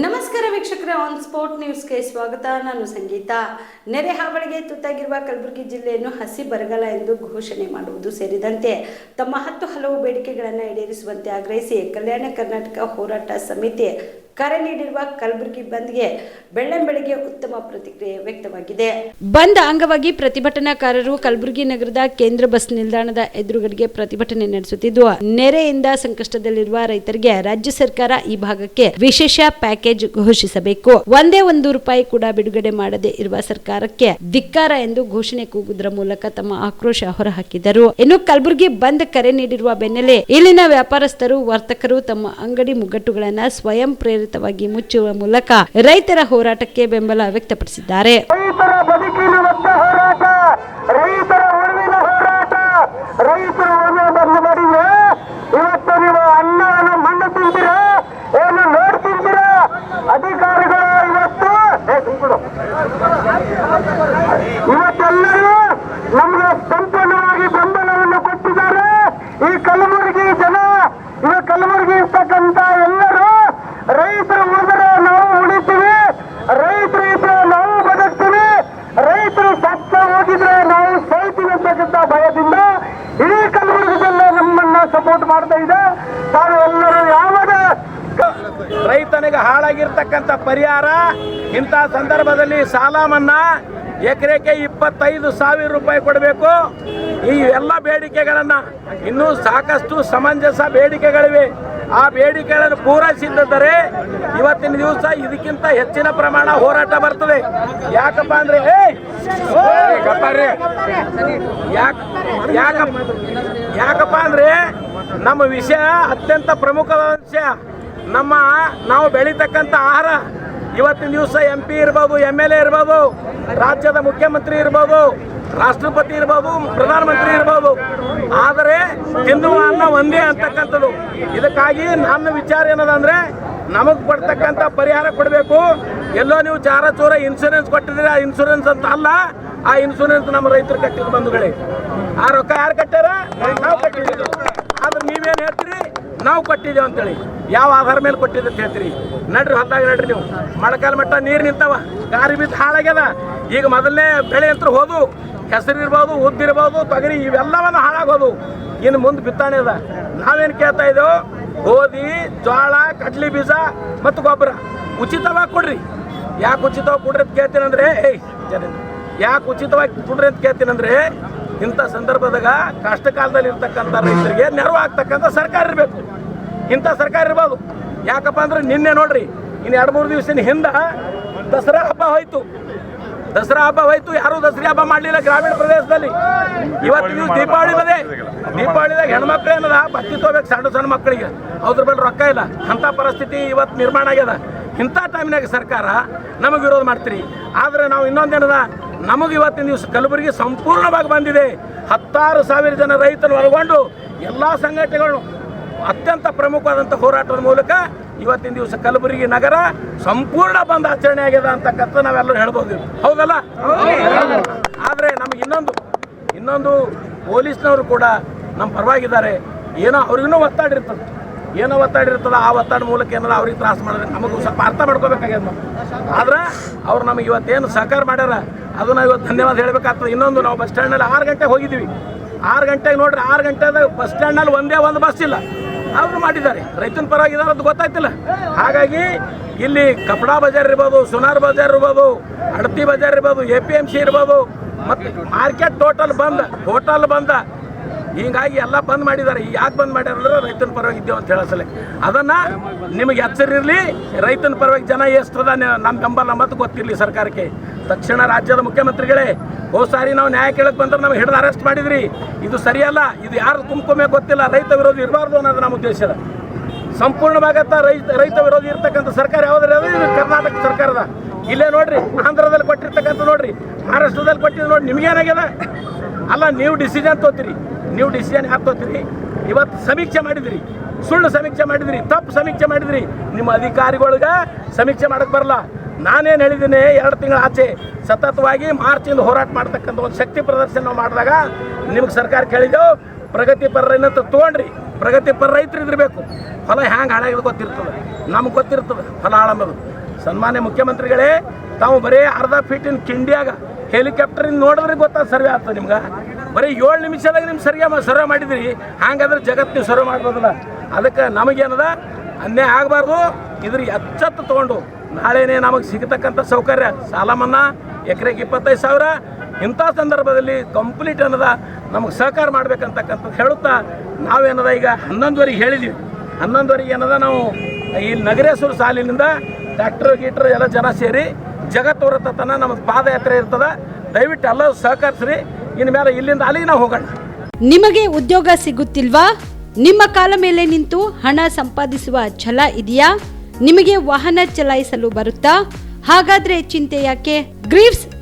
ನಮಸ್ಕಾರ ವೀಕ್ಷಕರೇ on sport ನ್ಯೂಸ್ಗೆ ಸ್ವಾಗತ. ನಾನು ಸಂಗೀತ. ನೆರೆ ಹಾವಳಿಗೆ ತುತ್ತಾಗಿರುವ ಕಲಬುರಗಿ ಜಿಲ್ಲೆಯನ್ನು ಹಸಿ ಬರಗಾಲ ಎಂದು ಘೋಷಣೆ ಮಾಡುವುದು ಸೇರಿದಂತೆ ತಮ್ಮ ಹತ್ತು ಹಲವು ಬೇಡಿಕೆಗಳನ್ನು ಈಡೇರಿಸುವಂತೆ ಆಗ್ರಹಿಸಿ ಕಲ್ಯಾಣ ಕರ್ನಾಟಕ ಹೋರಾಟ ಸಮಿತಿ ಕರೆ ನೀಡಿರುವ ಕಲಬುರಗಿ ಬಂದ್ಗೆ ಬೆಳ್ಳಂಬೆಳಗ್ಗೆ ಉತ್ತಮ ಪ್ರತಿಕ್ರಿಯೆ ವ್ಯಕ್ತವಾಗಿದೆ. ಬಂದ್ ಅಂಗವಾಗಿ ಪ್ರತಿಭಟನಾಕಾರರು ಕಲಬುರಗಿ ನಗರದ ಕೇಂದ್ರ ಬಸ್ ನಿಲ್ದಾಣದ ಎದುರುಗಡೆಗೆ ಪ್ರತಿಭಟನೆ ನಡೆಸುತ್ತಿದ್ದು, ನೆರೆಯಿಂದ ಸಂಕಷ್ಟದಲ್ಲಿರುವ ರೈತರಿಗೆ ರಾಜ್ಯ ಸರ್ಕಾರ ಈ ಭಾಗಕ್ಕೆ ವಿಶೇಷ ಪ್ಯಾಕೇಜ್ ಘೋಷಿಸಬೇಕು. ಒಂದೇ ಒಂದು ರೂಪಾಯಿ ಕೂಡ ಬಿಡುಗಡೆ ಮಾಡದೆ ಇರುವ ಸರ್ಕಾರಕ್ಕೆ ಧಿಕ್ಕಾರ ಎಂದು ಘೋಷಣೆ ಕೂಗುವುದರ ಮೂಲಕ ತಮ್ಮ ಆಕ್ರೋಶ ಹೊರಹಾಕಿದರು. ಇನ್ನು ಕಲಬುರಗಿ ಬಂದ್ ಕರೆ ನೀಡಿರುವ ಬೆನ್ನಲ್ಲೇ ಇಲ್ಲಿನ ವ್ಯಾಪಾರಸ್ಥರು, ವರ್ತಕರು ತಮ್ಮ ಅಂಗಡಿ ಮುಗ್ಗಟ್ಟುಗಳನ್ನ ಸ್ವಯಂ ಪ್ರೇರಿತವಾಗಿ ಮುಚ್ಚುವ ಮೂಲಕ ರೈತರ ಹೋರಾಟಕ್ಕೆ ಬೆಂಬಲ ವ್ಯಕ್ತಪಡಿಸಿದ್ದಾರೆ. ರೈತರ ಬದುಕಿನ ಸಂಪೂರ್ಣವಾಗಿ ಹೋರಾಟ ರೈತರ ಈ ಹೋರಾಟ ರೈತರ ಉಳಿವೆ ಬಂದು ಮಾಡಿದ್ರೆ ಇವತ್ತು ನೀವು ಅನ್ನವನ್ನು ಮಣ್ಣು ತಿಂತೀರಾ ಏನು ನೋಡ್ ತಿಂತೀರಾ ಅಧಿಕಾರಿಗಳು ಇವತ್ತು ಏ, ಸುಮ್ಕುಡು. ಇವತ್ತೆಲ್ಲರೂ ನಮಗೆ ಸಂಪೂರ್ಣವಾಗಿ ಬೆಂಬಲವನ್ನು ಕೊಟ್ಟಿದ್ದಾರೆ ಈ ಕಲಬುರಗಿ ಜನ ಈ ಕಲಬುರಗಿ ಇರ್ತಕ್ಕಂತ ಎಲ್ಲರೂ ರೈತರು ಉಳಿದರೆ ನಾವು ಉಳಿತೀವಿ ರೈತರು ಇದ್ರೆ ನಾವು ಬದುಕ್ತೀವಿ ರೈತರು ಸತ್ತ ಹೋಗಿದ್ರೆ ನಾವು ಸಾಯ್ತೀವಿ ಅಂತಕ್ಕಂಥ ಭಯದಿಂದ ಇಡೀ ಕಲಬುರಗಿ ಜಿಲ್ಲೆ ನಮ್ಮನ್ನ ಸಪೋರ್ಟ್ ಮಾಡ್ತಾ ಇದೆ. ತಾವು ಎಲ್ಲರೂ ಯಾವಾಗ ರೈತನಿಗೆ ಹಾಳಾಗಿರ್ತಕ್ಕಂಥ ಪರಿಹಾರ? ಇಂಥ ಸಂದರ್ಭದಲ್ಲಿ ಸಾಲ ಮನ್ನಾ? ಎಕರೆಗೆ ಇಪ್ಪತ್ತೈದು ಸಾವಿರ ರೂಪಾಯಿ ಕೊಡಬೇಕು. ಈ ಎಲ್ಲ ಬೇಡಿಕೆಗಳನ್ನು ಇನ್ನೂ ಸಾಕಷ್ಟು ಸಮಂಜಸ ಬೇಡಿಕೆಗಳಿವೆ. ಆ ಬೇಡಿಕೆಗಳನ್ನು ಪೂರೈಸಿದ್ದರೆ ಇವತ್ತಿನ ದಿವಸ ಇದಕ್ಕಿಂತ ಹೆಚ್ಚಿನ ಪ್ರಮಾಣ ಹೋರಾಟ ಬರ್ತದೆ. ಯಾಕಪ್ಪ ಅಂದ್ರೆ ಯಾಕಪ್ಪ ಅಂದ್ರೆ ನಮ್ಮ ವಿಷಯ ಅತ್ಯಂತ ಪ್ರಮುಖವಾದ ವಿಷಯ. ನಮ್ಮ ನಾವು ಬೆಳೀತಕ್ಕಂಥ ಆಹಾರ. ಇವತ್ತಿನ ದಿವಸ ಎಂ ಪಿ ಇರ್ಬೋದು ಎಂ ಎಲ್ ಎ ಇರ್ಬೋದು, ರಾಜ್ಯದ ಮುಖ್ಯಮಂತ್ರಿ ಇರ್ಬೋದು, ರಾಷ್ಟ್ರಪತಿ ಇರ್ಬೋದು, ಪ್ರಧಾನಮಂತ್ರಿ ಇರ್ಬೋದು. ಆದರೆ ತಿನ್ನುವ ಅನ್ನ ಒಂದೇ ಅಂತಕ್ಕಂಥದ್ದು. ಇದಕ್ಕಾಗಿ ನನ್ನ ವಿಚಾರ ಏನದಂದ್ರೆ, ನಮಗೆ ಕೊಡ್ತಕ್ಕಂಥ ಪರಿಹಾರ ಕೊಡಬೇಕು. ಎಲ್ಲೋ ನೀವು ಚಾರ ಚೂರ ಇನ್ಶೂರೆನ್ಸ್ ಕೊಟ್ಟಿದ್ರೆ ಆ ಇನ್ಶೂರೆನ್ಸ್ ಅಂತ ಅಲ್ಲ, ಆ ಇನ್ಶೂರೆನ್ಸ್ ನಮ್ಮ ರೈತರು ಕಟ್ಟಿದ ಬಂಧುಗಳೇ. ಆ ರೊಕ್ಕ ಯಾರು ಕಟ್ಟಾರ ನಾವು ಕಟ್ಟಿದ್ದೀವಿ. ಆದ್ರೆ ನೀವೇನು ಹೇಳ್ತೀರಿ? ನಾವು ಕೊಟ್ಟಿದ್ದೇವೆ ಅಂತೇಳಿ. ಯಾವ ಆಧಾರ ಮೇಲೆ ಕೊಟ್ಟಿದ್ದೆ ಅಂತ ಹೇಳ್ತೀರಿ? ನಡ್ರಿ ಹೊತ್ತಾಗ ನಡ್ರಿ ನೀವು. ಮಳೆಗಾಲ ಮಟ್ಟ ನೀರು ನಿಂತಾವ. ಗಾರಿ ಬಿದ್ದು ಹಾಳಾಗ್ಯದ. ಈಗ ಮೊದಲನೇ ಬೆಳೆ ಅಂತ ಹೋದು. ಹೆಸರು ಇರ್ಬೋದು ಉದ್ದಿರ್ಬೋದು ತೊಗರಿ, ಇವೆಲ್ಲವನ್ನು ಹಾಳಾಗೋದು ಇನ್ನು ಮುಂದೆ ಬಿತ್ತಾಣೆ ಅದ. ನಾವೇನು ಕೇಳ್ತಾ ಇದ್ದೇವೆ? ಗೋಧಿ ಜೋಳ ಕಡ್ಲಿ ಬೀಜ ಮತ್ತು ಗೊಬ್ಬರ. ಉಚಿತವಾಗಿ ಕೊಡ್ರಿ. ಯಾಕೆ ಉಚಿತವಾಗಿ ಕೊಡ್ರಿ ಅಂತ ಕೇಳ್ತೀನಂದ್ರೆ, ಏಯ್ ಜನ ಯಾಕೆ ಉಚಿತವಾಗಿ ಕೊಡ್ರಿ ಅಂತ ಕೇಳ್ತೀನಂದ್ರೆ ಇಂಥ ಸಂದರ್ಭದಾಗ ಕಷ್ಟ ಕಾಲದಲ್ಲಿ ಇರ್ತಕ್ಕಂಥ ರೈತರಿಗೆ ನೆರವು ಆಗ್ತಕ್ಕಂಥ ಸರ್ಕಾರ ಇರಬೇಕು. ಇಂಥ ಸರ್ಕಾರ ಇರ್ಬೋದು. ಯಾಕಪ್ಪ ಅಂದ್ರೆ ನಿನ್ನೆ ನೋಡ್ರಿ, ಇನ್ನು ಎರಡು ಮೂರು ದಿವಸದ ಹಿಂದೆ ದಸರಾ ಹಬ್ಬ ಹೋಯ್ತು. ದಸರಾ ಹಬ್ಬ ಹೋಯ್ತು, ಯಾರು ದಸರಾ ಹಬ್ಬ ಮಾಡಲಿಲ್ಲ ಗ್ರಾಮೀಣ ಪ್ರದೇಶದಲ್ಲಿ. ಇವತ್ತು ನೀವು ದೀಪಾವಳಿ ಬದೇ ದೀಪಾವಳಿದಾಗ ಹೆಣ್ಮಕ್ಳು ಏನದ? ಬತ್ತಿ ತೋಬೇಕು ಸಣ್ಣ ಸಣ್ಣ ಮಕ್ಕಳಿಗೆ. ಅದ್ರ ಮೇಲೆ ರೊಕ್ಕ ಇಲ್ಲ. ಅಂಥ ಪರಿಸ್ಥಿತಿ ಇವತ್ತು ನಿರ್ಮಾಣ ಆಗ್ಯದ. ಇಂಥ ಟೈಮ್ನಾಗ ಸರ್ಕಾರ ನಮಗೆ ವಿರೋಧ ಮಾಡ್ತೀರಿ. ಆದರೆ ನಾವು ಇನ್ನೊಂದೇನದ ನಮಗೆ ಇವತ್ತಿನ ದಿವಸ ಕಲಬುರಗಿ ಸಂಪೂರ್ಣವಾಗಿ ಬಂದಿದೆ. ಹತ್ತಾರು ಸಾವಿರ ಜನ ರೈತರು ಒಳಗೊಂಡು ಎಲ್ಲ ಸಂಘಟನೆಗಳು ಅತ್ಯಂತ ಪ್ರಮುಖವಾದಂಥ ಹೋರಾಟದ ಮೂಲಕ ಇವತ್ತಿನ ದಿವಸ ಕಲಬುರಗಿ ನಗರ ಸಂಪೂರ್ಣ ಬಂದ್ ಆಚರಣೆ ಆಗ್ಯದ ಅಂತಕ್ಕಂಥ ನಾವೆಲ್ಲರೂ ಹೇಳ್ಬೋದು. ಹೌದಲ್ಲ? ಆದರೆ ನಮಗೆ ಇನ್ನೊಂದು ಇನ್ನೊಂದು ಪೊಲೀಸ್ನವರು ಕೂಡ ನಮ್ಮ ಪರವಾಗಿದ್ದಾರೆ. ಏನೋ ಅವ್ರಿಗೂ ಒತ್ತಡ ಇರ್ತದೆ. ಏನೋ ಒತ್ತಡ ಇರ್ತದ ಆ ಒತ್ತಡ ಮೂಲಕ ಏನಾರ ಅವ್ರಿಗೆ ತ್ರಾಸ ಮಾಡಿದ್ರೆ ನಮಗೂ ಸ್ವಲ್ಪ ಅರ್ಥ ಮಾಡ್ಕೋಬೇಕಾಗ್ಯದ ಆದ್ರೆ ಅವ್ರು ನಮಗೆ ಇವತ್ತೇನು ಸಹಕಾರ ಮಾಡ್ಯಾರ ಅದು ನಾವು ಇವತ್ತು ಧನ್ಯವಾದ ಹೇಳಬೇಕಾಗ್ತದೆ. ಇನ್ನೊಂದು ನಾವು ಬಸ್ ಸ್ಟ್ಯಾಂಡ್ನಲ್ಲಿ ಆರು ಗಂಟೆಗೆ ಹೋಗಿದ್ವಿ ಆರು ಗಂಟೆಗೆ ನೋಡ್ರಿ, ಆರು ಗಂಟೆದಾಗ ಬಸ್ ಸ್ಟ್ಯಾಂಡ್ನಲ್ಲಿ ಒಂದೇ ಒಂದು ಬಸ್ ಇಲ್ಲ. ಅವರು ಮಾಡಿದ್ದಾರೆ. ರೈತನ ಪರವಾಗಿದ್ದಾರೆ ಅಂತ ಗೊತ್ತಾಯ್ತಿಲ್ಲ. ಹಾಗಾಗಿ ಇಲ್ಲಿ ಕಪಡಾ ಬಜಾರ್ ಇರ್ಬೋದು, ಸುನಾರ್ ಬಜಾರ್ ಇರ್ಬೋದು, ಅಡತಿ ಬಜಾರ್ ಇರ್ಬೋದು, ಎ ಪಿ ಎಂ ಸಿ ಇರ್ಬೋದು, ಮತ್ತು ಮಾರ್ಕೆಟ್ ಟೋಟಲ್ ಬಂದ್ ಹೋಟಲ್ ಬಂದ ಹೀಗಾಗಿ ಎಲ್ಲ ಬಂದ್ ಮಾಡಿದ್ದಾರೆ. ಈಗ ಯಾಕೆ ಬಂದ್ ಮಾಡ್ಯಾರ ರೈತನ ಪರವಾಗಿ ಇದ್ದೇವೆ ಅಂತ ಹೇಳಸಲೆ. ಅದನ್ನ ನಿಮಗೆ ಎಚ್ಚರಿರಲಿ, ರೈತನ ಪರವಾಗಿ ಜನ ಎಷ್ಟದ ನಮ್ಮ ಬೆಂಬಲ ಮತ್ತು ಗೊತ್ತಿರಲಿ ಸರ್ಕಾರಕ್ಕೆ. ತಕ್ಷಣ ರಾಜ್ಯದ ಮುಖ್ಯಮಂತ್ರಿಗಳೇ ಹೋದ ಸಾರಿ ನಾವು ನ್ಯಾಯ ಕೇಳಕ್ಕೆ ಬಂದ್ರೆ ನಮ್ಗೆ ಹಿಡಿದು ಅರೆಸ್ಟ್ ಮಾಡಿದ್ರಿ. ಇದು ಸರಿಯಲ್ಲ, ಇದು ಯಾರು ಕುಂಕುಮೆ ಗೊತ್ತಿಲ್ಲ, ರೈತ ವಿರೋಧಿ ಇರಬಾರ್ದು ಅನ್ನೋದು ನಮ್ಮ ಉದ್ದೇಶದ ಸಂಪೂರ್ಣವಾಗತ್ತ ರೈತ ರೈತ ವಿರೋಧಿ ಇರ್ತಕ್ಕಂಥ ಸರ್ಕಾರ ಯಾವ್ದು ಅದು? ಇದು ಕರ್ನಾಟಕ ಸರ್ಕಾರದ. ಇಲ್ಲೇ ನೋಡ್ರಿ, ಆಂಧ್ರದಲ್ಲಿ ಕೊಟ್ಟಿರ್ತಕ್ಕಂಥ ನೋಡ್ರಿ, ಮಹಾರಾಷ್ಟ್ರದಲ್ಲಿ ಕೊಟ್ಟಿದ್ದು ನೋಡಿ ನಿಮ್ಗೇನಾಗ್ಯದ? ಅಲ್ಲ, ನೀವು ಡಿಸಿಷನ್ ತೋತೀರಿ. ನೀವು ಡಿಸಿಷನ್ ಹಾಕ್ಕೋತೀರಿ? ಇವತ್ತು ಸಮೀಕ್ಷೆ ಮಾಡಿದ್ರಿ. ಸುಳ್ಳು ಸಮೀಕ್ಷೆ ಮಾಡಿದ್ರಿ, ತಪ್ಪು ಸಮೀಕ್ಷೆ ಮಾಡಿದ್ರಿ. ನಿಮ್ಮ ಅಧಿಕಾರಿಗಳಿಗೆ ಸಮೀಕ್ಷೆ ಮಾಡಕ್ ಬರಲ್ಲ. ನಾನೇನು ಹೇಳಿದ್ದೀನಿ ಎರಡು ತಿಂಗಳ ಆಚೆ. ಸತತವಾಗಿ ಮಾರ್ಚಿಂದ ಹೋರಾಟ ಮಾಡ್ತಕ್ಕಂಥ ಒಂದು ಶಕ್ತಿ ಪ್ರದರ್ಶನ ಮಾಡಿದಾಗ ನಿಮ್ಗೆ ಸರ್ಕಾರ ಕೇಳಿದೆವು ಏನಂತ ತೊಗೊಂಡ್ರಿ. ಪ್ರಗತಿಪರ ರೈತರು ಇದಿರಬೇಕು. ಫಲ ಹ್ಯಾಂಗೆ ಹಾಳಾಗಿದ್ದು ಗೊತ್ತಿರ್ತದೆ. ನಮ್ಗೆ ಗೊತ್ತಿರ್ತದೆ ಫಲ ಹಾಳಂಬದು ಸನ್ಮಾನ್ಯ ಮುಖ್ಯಮಂತ್ರಿಗಳೇ, ತಾವು ಬರೀ ಅರ್ಧ ಫೀಟಿನ ಕಿಂಡಿಯಾಗ ಹೆಲಿಕಾಪ್ಟರಿಂದ ನೋಡಿದ್ರೆ ಗೊತ್ತಾಗ ಸರ್ವೆ ಆಗ್ತದೆ ನಿಮ್ಗೆ? ಬರೀ ಏಳು ನಿಮಿಷದಾಗ ನಿಮ್ಗೆ ಸರಿಯಾಗಿ ಸರ್ವೆ ಮಾಡಿದ್ರಿ. ಹಾಗಾದ್ರೆ ಜಗತ್ತು ನೀವು ಸರ್ವೆ ಮಾಡ್ಬೋದಲ್ಲ. ಅದಕ್ಕೆ ನಮಗೇನದ? ಅನ್ಯಾಯ ಆಗಬಾರ್ದು. ಇದ್ರ ಎಚ್ಚತ್ತು ತೊಗೊಂಡು ನಾಳೆನೇ ನಮಗೆ ಸಿಗತಕ್ಕಂಥ ಸೌಕರ್ಯ. ಸಾಲ ಮನ್ನಾ, ಎಕರೆಗೆ ಇಪ್ಪತ್ತೈದು ಸಾವಿರ. ಇಂಥ ಸಂದರ್ಭದಲ್ಲಿ ಕಂಪ್ಲೀಟ್ ಅನ್ನದ ನಮಗೆ ಸಹಕಾರ ಮಾಡ್ಬೇಕಂತಕ್ಕಂಥದ್ದು ಹೇಳುತ್ತಾ ನಾವೇನದ ಈಗ ಹನ್ನೊಂದುವರೆಗೆ ಹೇಳಿದ್ದೀವಿ ಹನ್ನೊಂದುವರೆಗೆ ಏನದ ನಾವು ಇಲ್ಲಿ ನಗರೇಶ್ವರ ಸಾಲಿನಿಂದ ಡಾಕ್ಟರ್ ಗೀಟ್ರ್ ಎಲ್ಲ ಜನ ಸೇರಿ ಜಗತ್ತು ತನ ನಮ್ಮ ಪಾದಯಾತ್ರೆ ಇರ್ತದೆ. ದಯವಿಟ್ಟು ಎಲ್ಲರೂ ಸಹಕರಿಸ್ರಿ. ಇನ್ನು ಮೇಲೆ ಇಲ್ಲಿಂದ ಅಲ್ಲಿಗೆ ನಾವು ಹೋಗೋಣ. ನಿಮಗೆ ಉದ್ಯೋಗ ಸಿಗುತ್ತಿಲ್ವಾ? ನಿಮ್ಮ ಕಾಲ ಮೇಲೆ ನಿಂತು ಹಣ ಸಂಪಾದಿಸುವ ಛಲ ಇದೆಯಾ? ನಿಮಗೆ ವಾಹನ ಚಲಾಯಿಸಲು ಬರುತ್ತಾ? ಹಾಗಾದ್ರೆ ಚಿಂತೆ ಯಾಕೆ? ಗ್ರೀವ್ಸ್